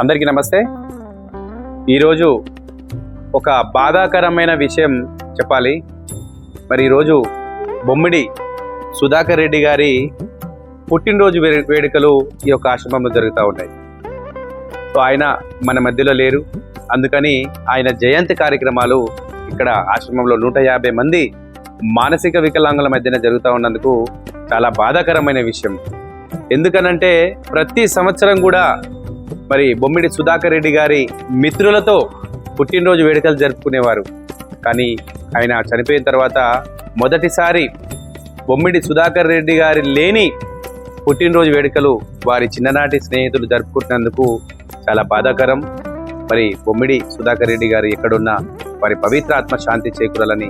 అందరికీ నమస్తే. ఈరోజు ఒక బాధాకరమైన విషయం చెప్పాలి. మరి ఈరోజు బొమ్మిడి సుధాకర్ రెడ్డి గారి పుట్టినరోజు వే- వేడుకలు ఈ యొక్క ఆశ్రమంలో జరుగుతూ ఉన్నాయి. సో ఆయన మన మధ్యలో లేరు. అందుకని ఆయన జయంతి కార్యక్రమాలు ఇక్కడ ఆశ్రమంలో నూట యాభై మంది మానసిక వికలాంగుల మధ్యన జరుగుతూ ఉన్నందుకు చాలా బాధాకరమైన విషయం. ఎందుకనంటే ప్రతి సంవత్సరం కూడా మరి బొమ్మిడి సుధాకర్ రెడ్డి గారి మిత్రులతో పుట్టినరోజు వేడుకలు జరుపుకునేవారు. కానీ ఆయన చనిపోయిన తర్వాత మొదటిసారి బొమ్మిడి సుధాకర్ రెడ్డి గారి లేని పుట్టినరోజు వేడుకలు వారి చిన్ననాటి స్నేహితులు జరుపుకుంటున్నందుకు చాలా బాధాకరం. మరి బొమ్మిడి సుధాకర్ రెడ్డి గారు ఎక్కడున్నా వారి పవిత్ర ఆత్మ శాంతి చేకూరాలని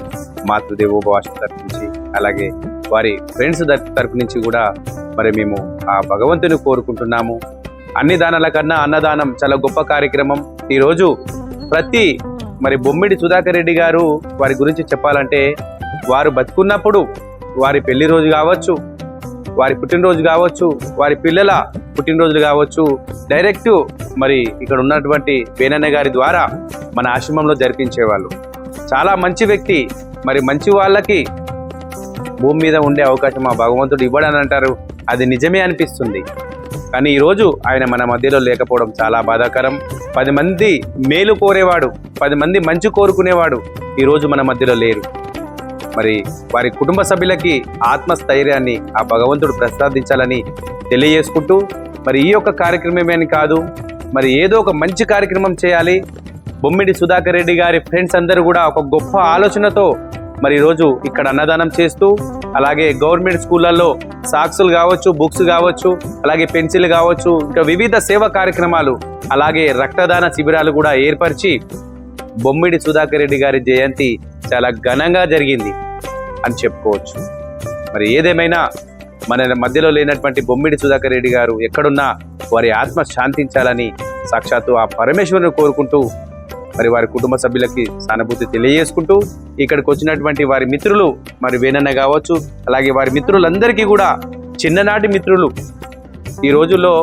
మాతృదేవోపవాస తరపు నుంచి అలాగే వారి ఫ్రెండ్స్ తరపు నుంచి కూడా మరి మేము ఆ భగవంతుని కోరుకుంటున్నాము. అన్ని దానాల కన్నా అన్నదానం చాలా గొప్ప కార్యక్రమం. ఈరోజు ప్రతి మరి బొమ్మిడి సుధాకర్ రెడ్డి గారు వారి గురించి చెప్పాలంటే వారు బతుకున్నప్పుడు వారి పెళ్ళి రోజు కావచ్చు వారి పుట్టినరోజు కావచ్చు వారి పిల్లల పుట్టినరోజులు కావచ్చు డైరెక్ట్ మరి ఇక్కడ ఉన్నటువంటి వేనన్న గారి ద్వారా మన ఆశ్రమంలో జరిపించేవాళ్ళు. చాలా మంచి వ్యక్తి మరి మంచి వాళ్ళకి భూమి మీద ఉండే అవకాశం ఆ భగవంతుడు ఇవ్వడని అంటారు. అది నిజమే అనిపిస్తుంది. కానీ ఈరోజు ఆయన మన మధ్యలో లేకపోవడం చాలా బాధాకరం. పది మంది మేలు కోరేవాడు పది మంది మంచి కోరుకునేవాడు ఈరోజు మన మధ్యలో లేరు. మరి వారి కుటుంబ సభ్యులకి ఆత్మస్థైర్యాన్ని ఆ భగవంతుడు ప్రసాదించాలని తెలియజేసుకుంటూ మరి ఈ యొక్క కార్యక్రమమే అని కాదు. మరి ఏదో ఒక మంచి కార్యక్రమం చేయాలి. బొమ్మిడి సుధాకర్ రెడ్డి గారి ఫ్రెండ్స్ అందరూ కూడా ఒక గొప్ప ఆలోచనతో మరి ఈరోజు ఇక్కడ అన్నదానం చేస్తూ అలాగే గవర్నమెంట్ స్కూళ్ళల్లో సాక్సులు కావచ్చు బుక్స్ కావచ్చు అలాగే పెన్సిల్ కావచ్చు ఇంకా వివిధ సేవా కార్యక్రమాలు అలాగే రక్తదాన శిబిరాలు కూడా ఏర్పరిచి బొమ్మిడి సుధాకర్ రెడ్డి గారి జయంతి చాలా ఘనంగా జరిగింది అని చెప్పుకోవచ్చు. మరి ఏదేమైనా మన మధ్యలో లేనటువంటి బొమ్మిడి సుధాకర్ రెడ్డి గారు ఎక్కడున్నా వారి ఆత్మ శాంతించాలని సాక్షాత్తు ఆ పరమేశ్వరుని కోరుకుంటూ మరి వారి కుటుంబ సభ్యులకి సానుభూతి తెలియజేసుకుంటూ ఇక్కడికి వచ్చినటువంటి వారి మిత్రులు మరి వేనన్న కావచ్చు అలాగే వారి మిత్రులందరికీ కూడా చిన్ననాటి మిత్రులు. ఈ రోజుల్లో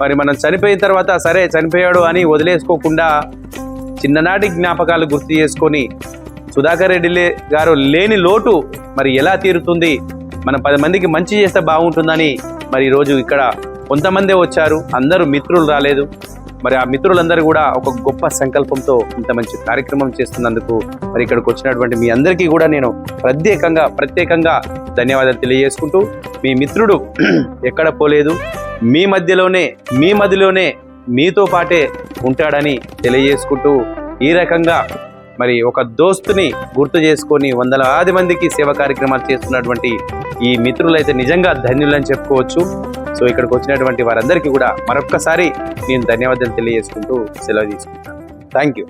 మరి మనం చనిపోయిన తర్వాత సరే చనిపోయాడు అని వదిలేసుకోకుండా చిన్ననాటి జ్ఞాపకాలు గుర్తు చేసుకొని సుధాకర్ రెడ్డి లే- గారు లేని లోటు మరి ఎలా తీరుతుంది? మనం పది మందికి మంచి చేస్తే బాగుంటుందని మరి ఈరోజు ఇక్కడ కొంతమందే వచ్చారు అందరూ మిత్రులు రాలేదు. మరి ఆ మిత్రులందరూ కూడా ఒక గొప్ప సంకల్పంతో ఇంత మంచి కార్యక్రమం చేస్తున్నందుకు మరి ఇక్కడికి వచ్చినటువంటి మీ అందరికీ కూడా నేను ప్రత్యేకంగా ప్రత్యేకంగా ధన్యవాదాలు తెలియజేసుకుంటూ మీ మిత్రుడు ఎక్కడ పోలేదు మీ మధ్యలోనే మీ మధ్యలోనే మీతో పాటే ఉంటాడని తెలియజేసుకుంటూ ఈ రకంగా మరి ఒక దోస్తుని గుర్తు చేసుకొని వందలాది మందికి సేవ కార్యక్రమాలు చేస్తున్నటువంటి ఈ మిత్రులైతే నిజంగా ధన్యులని చెప్పుకోవచ్చు. సో ఇక్కడికి వచ్చినటువంటి వారందరికీ కూడా మరొక్కసారి నేను ధన్యవాదాలు తెలియజేసుకుంటూ సెలవు తీసుకుంటాను థ్యాంక్ యూ